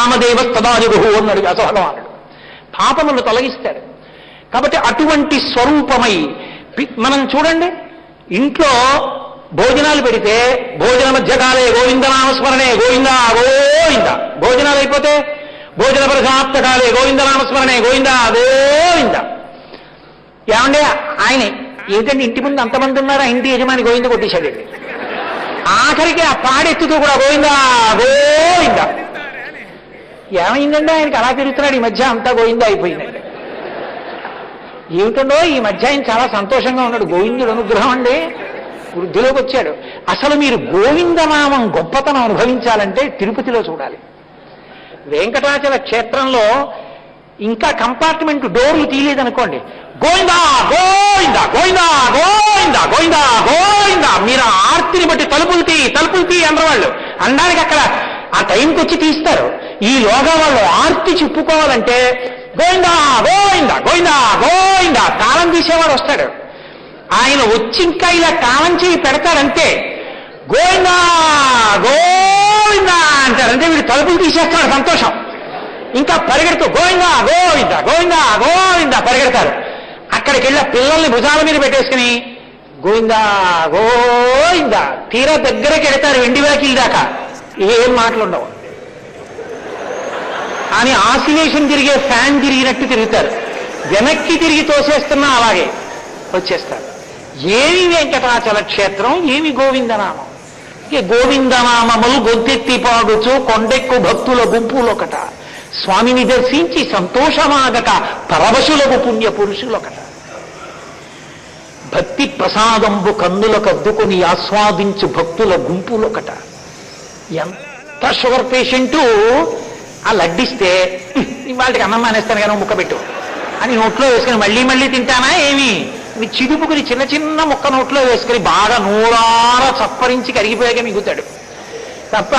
నామదేవ తదాయుగు అన్నాడు వ్యాసభగవానుడు పాపములు తొలగిస్తాడు. కాబట్టి అటువంటి స్వరూపమై మనం చూడండి ఇంట్లో భోజనాలు పెడితే భోజన మధ్యకాలే గోవిందనామస్మరణే గోవింద గోవింద. భోజనాలు అయిపోతే భోజన ప్రసాప్తకాలే గోవిందనామస్మరణే గోవింద గోవింద. ఏమండి ఆయన ఏంటంటే ఇంటి ముందు అంతమంది ఉన్నారు? ఆ ఇంటి యజమాని గోవింద కొట్టేశాడండి ఆఖరికి ఆ పాడెత్తుతూ కూడా గోవిందా గోవిందా. ఏమైందండి? ఆయనకి అలా తిరుగుతున్నాడు. ఈ మధ్య అంతా గోవింద అయిపోయిందండి ఏమిటండో? ఈ మధ్య ఆయన చాలా సంతోషంగా ఉన్నాడు. గోవిందుడు అనుగ్రహం అండి. వృద్ధిలోకి వచ్చాడు. అసలు మీరు గోవిందనామం గొప్పతనం అనుభవించాలంటే తిరుపతిలో చూడాలి. వెంకటాచల క్షేత్రంలో ఇంకా కంపార్ట్మెంట్ డోర్లు తీయలేదనుకోండి. గోవిందా గోవిందా గోవిందా గోవిందా గోవిందా గోవిందా. మీరు ఆర్తిని బట్టి తలుపులు తీ తలుపులు తీ అందరవాళ్ళు అనడానికి అక్కడ ఆ టైంకి వచ్చి తీస్తారు. ఈ లోగా వాళ్ళు ఆర్తి చెప్పుకోవాలంటే గోవిందా గోయిందా గోయిందా గోయిందా తాళం తీసేవాడు వస్తాడు. ఆయన వచ్చి ఇంకా ఇలా తాళం చేయి పెడతాడంతే గోయిందా గోవిందా అంటారు అంటే వీడు తలుపులు తీసేస్తాడు సంతోషం. ఇంకా పరిగెడుతూ గోవిందా గోవిందా గోవిందా గోవిందా పరిగెడతారు అక్కడికి వెళ్ళి పిల్లల్ని భుజాల మీద పెట్టేసుకుని గోవిందా గోవిందా తీరా దగ్గరకి వెడతారు వెండి వాకిల్ దాకా. ఏం మాటలుండవు. అని ఆసిలేషన్ తిరిగే ఫ్యాన్ తిరిగినట్టు తిరుగుతారు. వెనక్కి తిరిగి తోసేస్తున్నా అలాగే వచ్చేస్తారు. ఏమి వెంకటాచల క్షేత్రం ఏమి గోవిందనామం? ఇక గోవిందనామములు గొంతెత్తి పాడుచు కొండెక్కు భక్తుల గుంపులొకట. స్వామిని దర్శించి సంతోషమాగక పరవశులకు పుణ్య పురుషులొకట. భక్తి ప్రసాదంబు కన్నులకు అద్దుకొని ఆస్వాదించు భక్తుల గుంపులొకట. ఎంత షుగర్ పేషెంటు ఆ లడ్డిస్తే వాళ్ళకి అన్నం మానేస్తాను కానీ ముక్క పెట్టు. అని నోట్లో వేసుకుని మళ్ళీ మళ్ళీ తింటానా ఏమి? ఇవి చిదుపుకుని చిన్న చిన్న ముక్క నోట్లో వేసుకుని బాగా నూరార చప్పరించి కరిగిపోయాక మిగుతాడు. తప్ప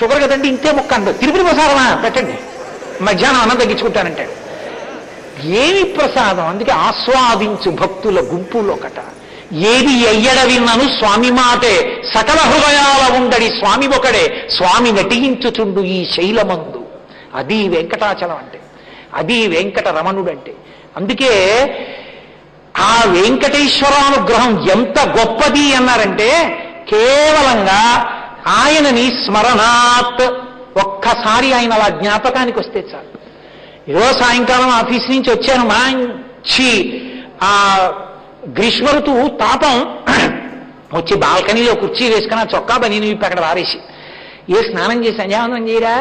షుగర్ కదండి ఇంతే ముక్క అంటాడు తిరుపతి ప్రసాదమా? పెట్టండి. మధ్యాహ్నం అన్నం తగ్గించుకుంటానంటాడు. ఏమి ప్రసాదం? అందుకే ఆస్వాదించు భక్తుల గుంపులో ఒకట ఏది ఎయ్యడ విన్నను స్వామి మాటే. సకల హృదయాల ఉండడి స్వామి ఒకడే. స్వామి నటించుచుండు ఈ శైలమందు. అది వెంకటాచలం అంటే అది వెంకట రమణుడు అంటే అందుకే ఆ వెంకటేశ్వరానుగ్రహం ఎంత గొప్పది అన్నారంటే కేవలంగా ఆయనని స్మరణాత్ ఒక్కసారి ఆయన అలా జ్ఞాపకానికి వస్తే చాలు. ఈరోజు సాయంకాలం ఆఫీస్ నుంచి వచ్చాను మంచి ఆ గ్రీష్మ ఋతువు తాపం. వచ్చి బాల్కనీలో కుర్చీ వేసుకుని చొక్కా బని విప్పి అక్కడ వారేసి ఏ స్నానం చేసి సంధ్యావందనం చేయరా?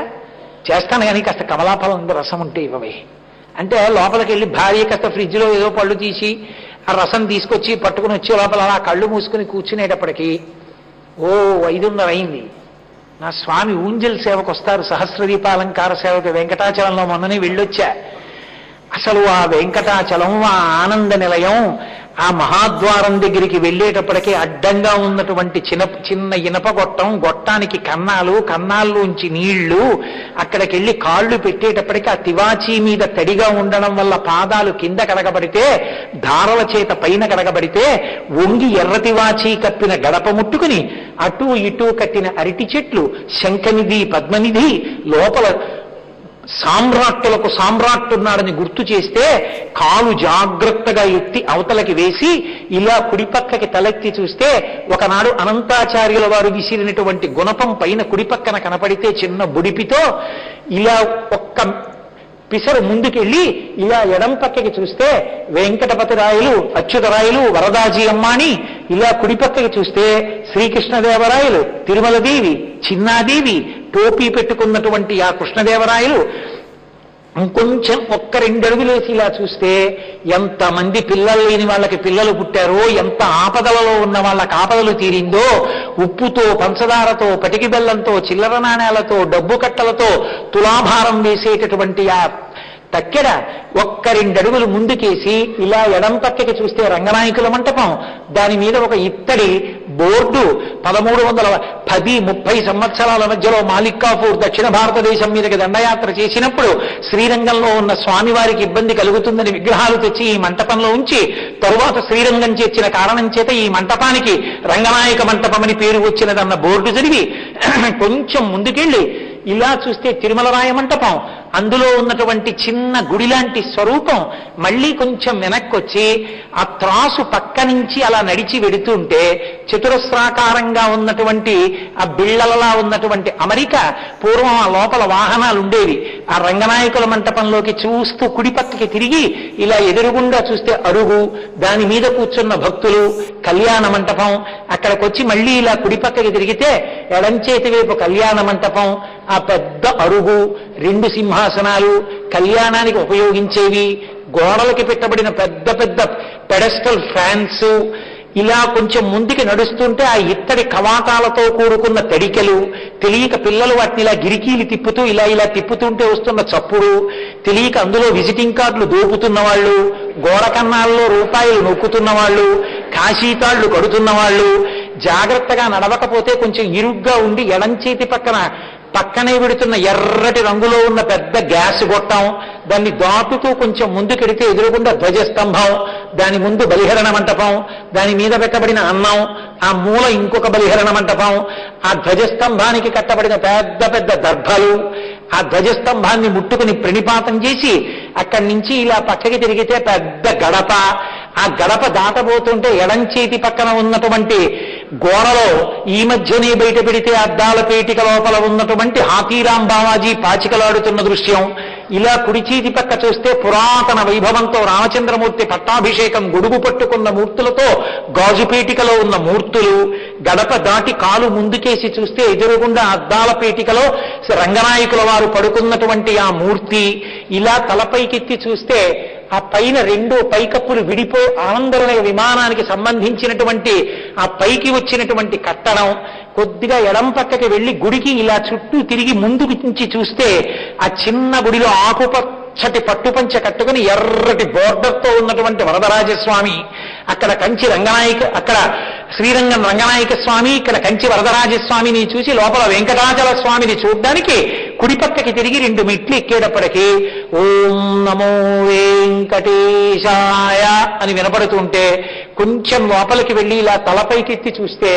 చేస్తాను కానీ కాస్త కమలాఫలం రసం ఉంటే ఇవ్వవే. అంటే లోపలికి వెళ్ళి భార్య కాస్త ఫ్రిడ్జ్లో ఏదో పళ్ళు తీసి ఆ రసం తీసుకొచ్చి పట్టుకుని వచ్చి లోపల అలా కళ్ళు మూసుకుని కూర్చునేటప్పటికీ ఓ ఐదున్నర అయింది. నా స్వామి ఊంజల్ సేవకు వస్తారు సహస్రదీపాలంకార సేవకు వెంకటాచలంలో మొన్ననే వెళ్ళొచ్చా. అసలు ఆ వెంకటాచలం ఆ ఆనంద నిలయం ఆ మహాద్వారం దగ్గరికి వెళ్ళేటప్పటికే అడ్డంగా ఉన్నటువంటి చిన్న చిన్న ఇనప గొట్టం గొట్టానికి కన్నాలు కన్నాల్లోంచి నీళ్ళు అక్కడికి వెళ్ళి కాళ్ళు పెట్టేటప్పటికి ఆ తివాచీ మీద తడిగా ఉండడం వల్ల పాదాలు కింద కడగబడితే ధారల చేత పైన కడగబడితే వంగి ఎర్ర తివాచీ కప్పిన గడప ముట్టుకుని అటు ఇటు కట్టిన అరటి చెట్లు శంఖనిధి పద్మనిధి లోపల సామ్రాట్టులకు సామ్రాట్టున్నాడని గుర్తు చేస్తే కాలు జాగ్రత్తగా ఎత్తి అవతలకి వేసి ఇలా కుడిపక్కకి తలెత్తి చూస్తే ఒకనాడు అనంతాచార్యుల వారు విసిరినటువంటి గుణపం పైన కుడిపక్కన కనపడితే చిన్న బుడిపితో ఇలా ఒక్క పిసరు ముందుకెళ్ళి ఇలా ఎడం పక్కకి చూస్తే వెంకటపతి రాయలు అచ్యుతరాయలు వరదాజీ అమ్మాని ఇలా కుడిపక్కకి చూస్తే శ్రీకృష్ణదేవరాయలు తిరుమలదేవి చిన్నాదేవి టోపీ పెట్టుకున్నటువంటి ఆ కృష్ణదేవరాయలు ఇంకొంచెం ఒక్క రెండడుగులు వేసి ఇలా చూస్తే ఎంతమంది పిల్లలు లేని వాళ్ళకి పిల్లలు పుట్టారో ఎంత ఆపదలలో ఉన్న వాళ్ళకి ఆపదలు తీరిందో ఉప్పుతో పంచదారతో పటికి బెల్లంతో చిల్లర నాణేలతో డబ్బు కట్టలతో తులాభారం వేసేటటువంటి ఆ తక్కెడ ఒక్క రెండడుగులు ముందుకేసి ఇలా ఎడం పక్కకి చూస్తే రంగనాయకుల మంటపం. దాని మీద ఒక ఇత్తడి బోర్డు పదమూడు వందల పది ముప్పై సంవత్సరాల మధ్యలో మాలిక్కాపూర్ దక్షిణ భారతదేశం మీదకి దండయాత్ర చేసినప్పుడు శ్రీరంగంలో ఉన్న స్వామివారికి ఇబ్బంది కలుగుతుందని విగ్రహాలు తెచ్చి ఈ మంటపంలో ఉంచి తరువాత శ్రీరంగం చేర్చిన కారణం చేత ఈ మంటపానికి రంగనాయక మంటపం అని పేరు వచ్చినదన్న బోర్డు చదివి కొంచెం ముందుకెళ్ళి ఇలా చూస్తే తిరుమల రాయ మంటపం. అందులో ఉన్నటువంటి చిన్న గుడి లాంటి స్వరూపం మళ్ళీ కొంచెం వెనక్కి వచ్చి ఆ త్రాసు పక్క నుంచి అలా నడిచి వెడుతుంటే చతురస్రాకారంగా ఉన్నటువంటి ఆ బిళ్ళలలా ఉన్నటువంటి అమరిక పూర్వం ఆ లోపల వాహనాలు ఉండేవి ఆ రంగనాయకుల మంటపంలోకి చూస్తూ కుడిపక్కకి తిరిగి ఇలా ఎదురుగుండా చూస్తే అరుగు దాని మీద కూర్చున్న భక్తులు కళ్యాణ మంటపం అక్కడికి వచ్చి మళ్ళీ ఇలా కుడిపక్కకి తిరిగితే ఎడంచేతి వైపు కళ్యాణ మంటపం ఆ పెద్ద అరుగు రెండు సింహాసనాలు కళ్యాణానికి ఉపయోగించేవి గోడలకి పెట్టబడిన పెద్ద పెద్ద పెడస్టల్ ఫ్యాన్స్ ఇలా కొంచెం ముందుకి నడుస్తుంటే ఆ ఇత్తడి కవాటాలతో కూడుకున్న తడికెలు తెలియక పిల్లలు వాటిని ఇలా గిరికీలు తిప్పుతూ ఇలా ఇలా తిప్పుతుంటే వస్తున్న చప్పుడు తెలియక అందులో విజిటింగ్ కార్డులు దోపుతున్న వాళ్ళు గోడ కన్నాల్లో రూపాయలు నొక్కుతున్న వాళ్ళు కాశీతాళ్ళు కడుతున్న వాళ్ళు జాగ్రత్తగా నడవకపోతే కొంచెం ఇరుగ్గా ఉండి ఎడం చేతి పక్కన పక్కనే విడుతున్న ఎర్రటి రంగులో ఉన్న పెద్ద గ్యాస్ గొట్టం దాన్ని దాటుతూ కొంచెం ముందుకెడితే ఎదురుగుండా ధ్వజస్తంభం దాని ముందు బలిహరణ మంటపం దాని మీద పెట్టబడిన అన్నం ఆ మూల ఇంకొక బలిహరణ మంటపం ఆ ధ్వజస్తంభానికి కట్టబడిన పెద్ద పెద్ద దర్భలు ఆ ధ్వజస్తంభాన్ని ముట్టుకుని ప్రణిపాతం చేసి అక్కడి నుంచి ఇలా పక్కకి తిరిగితే పెద్ద గడప. ఆ గడప దాటబోతుంటే ఎడం చేతి పక్కన ఉన్నటువంటి గోడలో ఈ మధ్యనే బయట పెడితే అద్దాల పేటిక లోపల ఉన్నటువంటి హాతీరాం బావాజీ పాచికలాడుతున్న దృశ్యం. ఇలా కుడి చేతి పక్క చూస్తే పురాతన వైభవంతో రామచంద్రమూర్తి పట్టాభిషేకం గొడుగు పట్టుకున్న మూర్తులతో గాజుపేటికలో ఉన్న మూర్తులు గడప దాటి కాలు ముందుకేసి చూస్తే ఎదురుగుండా అద్దాల పేటికలో రంగనాయకుల వారు పడుకున్నటువంటి ఆ మూర్తి. ఇలా తలపైకెత్తి చూస్తే ఆ పైన రెండు పైకప్పులు విడిపో ఆనందరణ విమానానికి సంబంధించినటువంటి ఆ పైకి వచ్చినటువంటి కట్టడం కొద్దిగా ఎడం పక్కకి వెళ్ళి గుడికి ఇలా చుట్టూ తిరిగి ముందుకు నుంచి చూస్తే ఆ చిన్న గుడిలో ఆకుపచ్చటి పట్టుపంచ కట్టుకుని ఎర్రటి బోర్డర్తో ఉన్నటువంటి వరదరాజస్వామి అక్కడ కంచి రంగనాయక అక్కడ శ్రీరంగం రంగనాయక స్వామి ఇక్కడ కంచి వరదరాజస్వామిని చూసి లోపల వెంకటాచల స్వామిని చూడ్డానికి కుడిపక్కకి తిరిగి రెండు మెట్లు ఎక్కేటప్పటికీ ఓం నమో వెంకటేశాయ అని వినపడుతుంటే కొంచెం లోపలికి వెళ్ళి ఇలా తలపైకెత్తి చూస్తే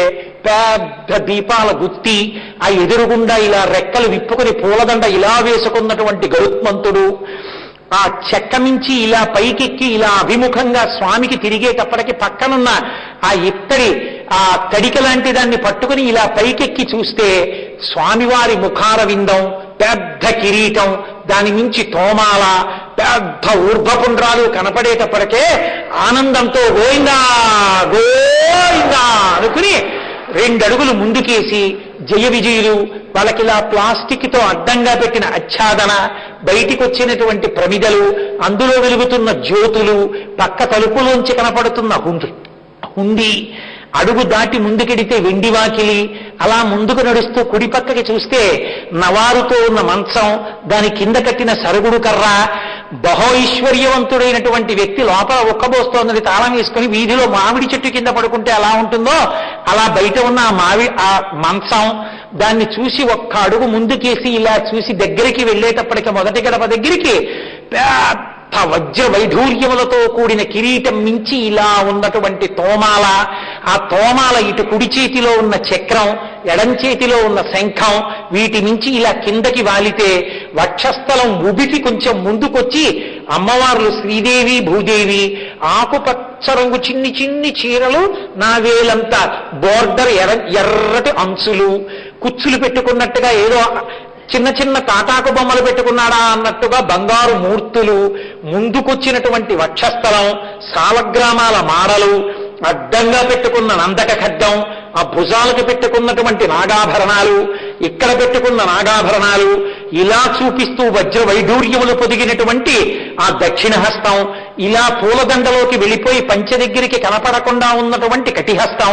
పెద్ద దీపాల గుత్తి ఆ ఎదురుగుండా ఇలా రెక్కలు విప్పుకుని పూలదండ ఇలా వేసుకున్నటువంటి గరుత్మంతుడు. ఆ చెక్క మించి ఇలా పైకెక్కి ఇలా అభిముఖంగా స్వామికి తిరిగేటప్పటికి పక్కనున్న ఆ ఇత్తడి ఆ తడిక లాంటి దాన్ని పట్టుకుని ఇలా పైకెక్కి చూస్తే స్వామివారి ముఖార విందం పెద్ద కిరీటం దాని మించి తోమాల పెద్ద ఊర్ధపుండ్రాలు కనపడేటప్పటికే ఆనందంతో గోయిందా గోయిందా అనుకుని రెండడుగులు ముందుకేసి జయ విజయులు వాళ్ళకిలా ప్లాస్టిక్తో అడ్డంగా పెట్టిన ఆచ్ఛాదన బయటికి వచ్చినటువంటి ప్రమిదలు అందులో వెలుగుతున్న జ్యోతులు పక్క తలుపులోంచి కనపడుతున్న హుండి హుండి అడుగు దాటి ముందుకెడితే వెండి వాకిలి. అలా ముందుకు నడుస్తూ కుడిపక్కకి చూస్తే నవారుతో ఉన్న మంచం దాని కింద కట్టిన సరుగుడు కర్ర. బహోైశ్వర్యవంతుడైనటువంటి వ్యక్తి లోపల ఒక్కబోస్తోందని తాళం వేసుకుని వీధిలో మామిడి చెట్టు కింద పడుకుంటే ఎలా ఉంటుందో అలా బయట ఉన్న ఆ మావి ఆ మంచం దాన్ని చూసి ఒక్క అడుగు ముందుకేసి ఇలా చూసి దగ్గరికి వెళ్ళేటప్పటికి మొదటి గడప దగ్గరికి పెద్ద వజ్ర వైఢూర్యములతో కూడిన కిరీటం మించి ఇలా ఉన్నటువంటి తోమాల ఆ తోమాల ఇటు కుడి చేతిలో ఉన్న చక్రం ఎడం చేతిలో ఉన్న శంఖం వీటి నుంచి ఇలా కిందకి వాలితే వక్షస్థలం ఉబికి కొంచెం ముందుకొచ్చి అమ్మవార్లు శ్రీదేవి భూదేవి ఆకుపచ్చ రంగు చిన్ని చిన్ని చీరలు నా వేలంత బోర్డర్ ఎర్ర ఎర్రటి అంచులు కుచ్చులు పెట్టుకున్నట్టుగా ఏదో చిన్న చిన్న తాటాకు బొమ్మలు పెట్టుకున్నాడా అన్నట్టుగా బంగారు మూర్తులు ముందుకొచ్చినటువంటి వక్షస్థలం సాలగ్రామాల మాడలు అడ్డంగా పెట్టుకున్న నందక ఖడ్డం ఆ భుజాలకు పెట్టుకున్నటువంటి నాగాభరణాలు ఇక్కడ పెట్టుకున్న నాగాభరణాలు ఇలా చూపిస్తూ వజ్ర వైఢూర్యములు పొదిగినటువంటి ఆ దక్షిణ హస్తం ఇలా పూలదండలోకి వెళ్ళిపోయి పంచ దగ్గరికి కనపడకుండా ఉన్నటువంటి కటిహస్తం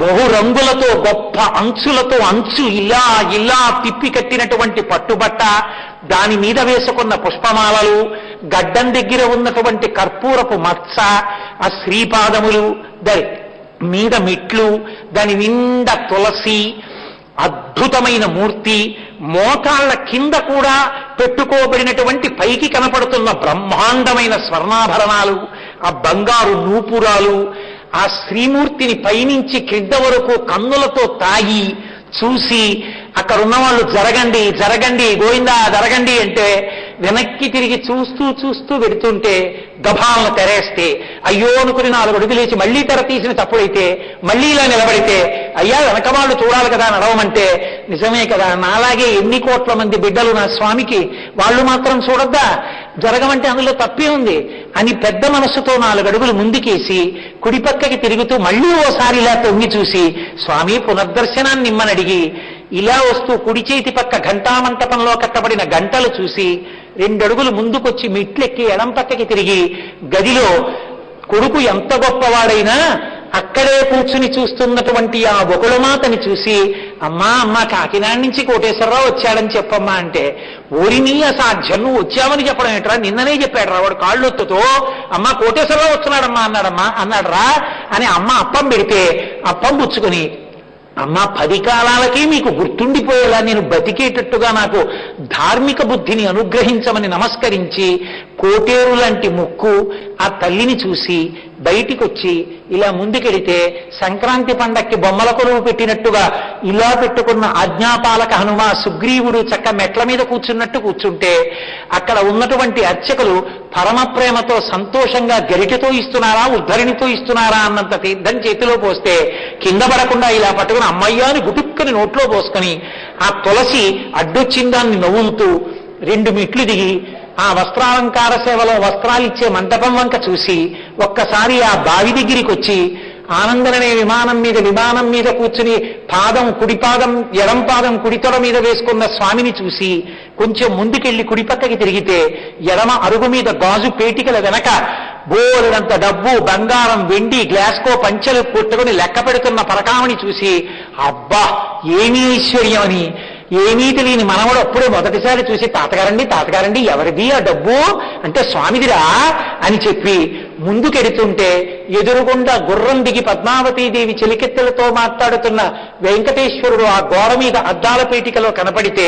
బహురంగులతో గొప్ప అంచులతో అంచు ఇలా ఇలా తిప్పి కట్టినటువంటి పట్టుబట్ట దాని మీద వేసుకున్న పుష్పమాలలు గడ్డం దగ్గర ఉన్నటువంటి కర్పూరపు మత్స ఆ శ్రీపాదములు దాని మీద మెట్లు దాని నిండా తులసి అద్భుతమైన మూర్తి మోకాళ్ళ కింద కూడా పెట్టుకోబడినటువంటి పైకి కనపడుతున్న బ్రహ్మాండమైన స్వర్ణాభరణాలు ఆ బంగారు నూపురాలు ఆ శ్రీమూర్తిని పైనుంచి క్రింద వరకు కన్నులతో తాగి చూసి అక్కడ ఉన్నవాళ్ళు జరగండి జరగండి గోవిందా జరగండి అంటే వెనక్కి తిరిగి చూస్తూ చూస్తూ పెడుతుంటే గభాలను తెరేస్తే అయ్యో అనుకుని నాలుగు అడుగులు లేచి మళ్ళీ తెర తీసిన తప్పుడైతే మళ్ళీ ఇలా నిలబడితే అయ్యా వెనక వాళ్ళు చూడాలి కదా నడవమంటే నిజమే కదా నాలాగే ఎన్ని కోట్ల మంది బిడ్డలు నా స్వామికి వాళ్ళు మాత్రం చూడొద్దా? జరగమంటే అందులో తప్పే ఉంది. అని పెద్ద మనస్సుతో నాలుగు అడుగులు ముందుకేసి కుడిపక్కకి తిరుగుతూ మళ్ళీ ఓసారి ఇలా తొంగి చూసి స్వామి పునర్దర్శనాన్ని ఇమ్మని అడిగి ఇలా వస్తూ కుడి చేతి పక్క ఘంటామంటపంలో కట్టబడిన గంటలు చూసి రెండడుగులు ముందుకొచ్చి మెట్లెక్కి ఎడం పక్కకి తిరిగి గదిలో కొడుకు ఎంత గొప్పవాడైనా అక్కడే కూర్చుని చూస్తున్నటువంటి ఆ బొకుళమాతని చూసి అమ్మా అమ్మ కాకినాడ నుంచి కోటేశ్వరరావు వచ్చాడని చెప్పమ్మా అంటే ఓరిని అసాధ్యం నువ్వు వచ్చావని చెప్పడం ఏంట్రా? నిన్ననే చెప్పాడు రా వాడు కాళ్ళొత్తుతో. అమ్మ కోటేశ్వరరావు వస్తున్నాడమ్మా అన్నాడమ్మా అన్నాడు రా అని అమ్మ అప్పం పెడితే అప్పం పుచ్చుకుని అమ్మ పది కాలాలకే మీకు గుర్తుండిపోయేలా నేను బతికేటట్టుగా నాకు ధార్మిక బుద్ధిని అనుగ్రహించమని నమస్కరించి కోటేరు లాంటి ముక్కు ఆ తల్లిని చూసి బయటికి వచ్చి ఇలా ముందుకెడితే సంక్రాంతి పండక్కి బొమ్మల కొలువు పెట్టినట్టుగా ఇలా పెట్టుకున్న ఆజ్ఞాపాలక హనుమ సుగ్రీవుడు చక్క మెట్ల మీద కూర్చున్నట్టు కూర్చుంటే అక్కడ ఉన్నటువంటి అర్చకులు పరమ ప్రేమతో సంతోషంగా గరిటతో ఇస్తున్నారా ఉద్ధరిణితో ఇస్తున్నారా అన్నంత తీర్థం చేతిలో పోస్తే కింద పడకుండా ఇలా పట్టుకుని అమ్మయ్యాని గుటుక్కని నోట్లో పోసుకొని ఆ తులసి అడ్డొచ్చిందాన్ని నవ్వులుతూ రెండు మెట్లు దిగి ఆ వస్త్రాలంకార సేవలో వస్త్రాలిచ్చే మంటపం వంక చూసి ఒక్కసారి ఆ బావి దగ్గరికి వచ్చి ఆనందననే విమానం మీద విమానం మీద కూర్చుని పాదం కుడిపాదం ఎడంపాదం ఎడం పాదం కుడితొడ మీద వేసుకున్న స్వామిని చూసి కొంచెం ముందుకెళ్ళి కుడిపక్కకి తిరిగితే ఎడమ అరుగు మీద గాజు పేటికల వెనక బోలెడంత డబ్బు బంగారం వెండి గ్లాస్కో పంచెలు కొట్టుకుని లెక్క పెడుతున్న పరకామని చూసి అబ్బా ఏమీ ఐశ్వర్యం అని ఏమీ తెలియని మనవడు అప్పుడే మొదటిసారి చూసి తాతగారండి తాతగారండి ఎవరిది ఆ డబ్బు? అంటే స్వామిదిరా? అని చెప్పి ముందుకెడుతుంటే ఎదురుగుండా గుర్రం దిగి పద్మావతీదేవి చెలికెత్తెలతో మాట్లాడుతున్న వెంకటేశ్వరుడు ఆ గోడ మీద అద్దాల పేటికలో కనపడితే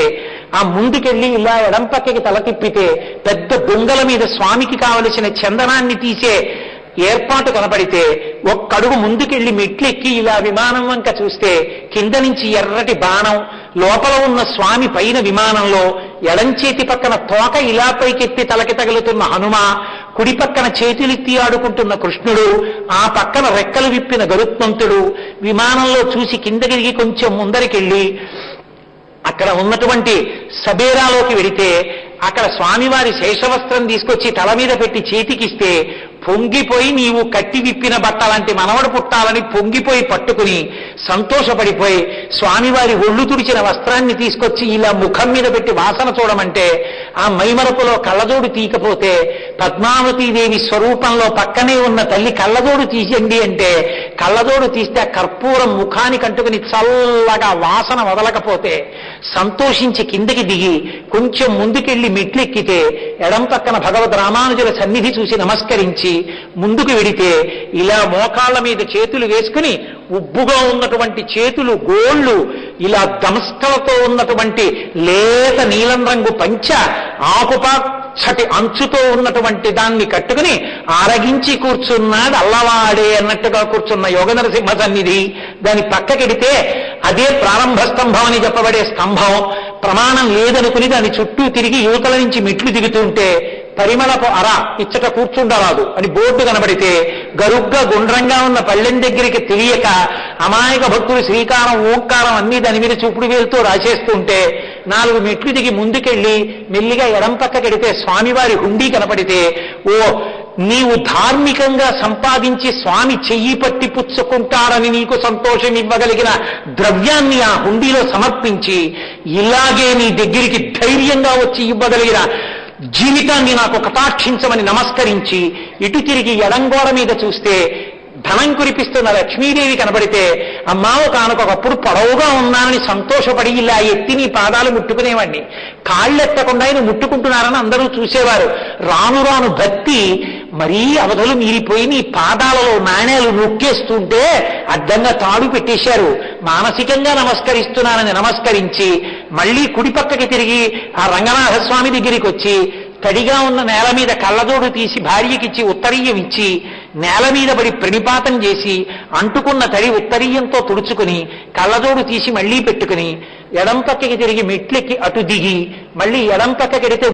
ఆ ముందుకెళ్ళి ఇలా ఎడం పక్కకి తల తిప్పితే పెద్ద దొంగల మీద స్వామికి కావలసిన చందనాన్ని తీసే ఏర్పాటు కనపడితే ఒక్కడుగు ముందుకెళ్ళి మెట్లెక్కి ఇలా విమానం వంక చూస్తే కింద నుంచి ఎర్రటి బాణం లోపల ఉన్న స్వామి పైన విమానంలో ఎడంచేతి పక్కన తోక ఇలా పైకెత్తి తలకి తగులుతున్న హనుమ కుడి పక్కన చేతులెత్తి ఆడుకుంటున్న కృష్ణుడు ఆ పక్కన రెక్కలు విప్పిన గరుత్మంతుడు విమానంలో చూసి కిందకి కొంచెం ముందరికెళ్ళి అక్కడ ఉన్నటువంటి సబేరాలోకి వెడితే అక్కడ స్వామివారి శేషవస్త్రం తీసుకొచ్చి తల మీద పెట్టి చేతికిస్తే పొంగిపోయి నీవు కట్టి విప్పిన బట్టలాంటి మనవడు పుట్టాలని పొంగిపోయి పట్టుకుని సంతోషపడిపోయి స్వామివారి ఒళ్ళు తుడిచిన వస్త్రాన్ని తీసుకొచ్చి ఇలా ముఖం మీద పెట్టి వాసన చూడమంటే ఆ మైమరపులో కళ్ళజోడు తీయకపోతే పద్మావతీదేవి స్వరూపంలో పక్కనే ఉన్న తల్లి కళ్ళజోడు తీసండి అంటే కళ్ళజోడు తీస్తే ఆ కర్పూరం ముఖానికి అంటుకుని చల్లగా వాసన వదలకపోతే సంతోషించి కిందకి దిగి కొంచెం ముందుకెళ్ళి మెట్లెక్కితే ఎడం పక్కన భగవద్ రామానుజుల సన్నిధి చూసి నమస్కరించి ముందుకు వెడితే ఇలా మోకాళ్ళ మీద చేతులు వేసుకుని ఉబ్బుగా ఉన్నటువంటి చేతులు గోళ్ళు ఇలా దంస్కలతో ఉన్నటువంటి లేత నీలం రంగు పంచ ఆకుపచ్చటి అంచుతో ఉన్నటువంటి దాన్ని కట్టుకుని అరగించి కూర్చున్నాడు అల్లవాడే అన్నట్టుగా కూర్చున్న యోగ నరసింహ సన్నిధి. దాని పక్కకెడితే అదే ప్రారంభ స్తంభం అని చెప్పబడే స్తంభం. ప్రమాణం లేదనుకుని దాని చుట్టూ తిరిగి యువతల నుంచి మెట్లు దిగుతుంటే పరిమళపు అర ఇచ్చట కూర్చుండరాదు అని బోర్డు కనబడితే గరుగ్గా గుండ్రంగా ఉన్న పళ్ళెం దగ్గరికి తెలియక అమాయక భక్తులు శ్రీకారం ఓంకారం అన్ని దాని మీద చూపుడు వేలుతో రాసేస్తుంటే నాలుగు మెట్లు దిగి ముందుకెళ్ళి మెల్లిగా ఎడం పక్కకెడితే స్వామివారి హుండీ కనపడితే ఓ నీవు ధార్మికంగా సంపాదించి స్వామి చెయ్యి పట్టి పుచ్చుకుంటాడని నీకు సంతోషం ఇవ్వగలిగిన ద్రవ్యాన్ని ఆ హుండీలో సమర్పించి ఇలాగే నీ దగ్గరికి ధైర్యంగా వచ్చి ఇవ్వగలిగిన జీవితాన్ని నాకు కటాక్షించమని నమస్కరించి ఇటు తిరిగి ఎడంగోడ మీద చూస్తే ధనం కురిపిస్తున్న లక్ష్మీదేవి కనబడితే అమ్మా ఒకనకొకప్పుడు పొడవుగా ఉన్నానని సంతోషపడి ఇలా ఎత్తి నీ పాదాలు ముట్టుకునేవాడిని కాళ్ళెత్తకుండా ఆయన ముట్టుకుంటున్నారని అందరూ చూసేవారు. రాను రాను భక్తి మరీ అవధులు మీరిపోయి నీ పాదాలలో నాణేలు నొక్కేస్తుంటే అడ్డంగా తాడు పెట్టేశారు. మానసికంగా నమస్కరిస్తున్నానని నమస్కరించి మళ్ళీ కుడిపక్కకి తిరిగి ఆ రంగనాథస్వామి దగ్గరికి వచ్చి తడిగా ఉన్న నేల మీద కళ్ళజోడు తీసి భార్యకిచ్చి ఉత్తరీయం ఇచ్చి నేల మీద పడి ప్రణిపాతం చేసి అంటుకున్న తడి ఉత్తరీయంతో తుడుచుకుని కళ్ళజోడు తీసి మళ్ళీ పెట్టుకుని ఎడం పక్కకి తిరిగి మెట్లెక్కి అటు దిగి మళ్ళీ ఎడం పక్కకి ఎడితే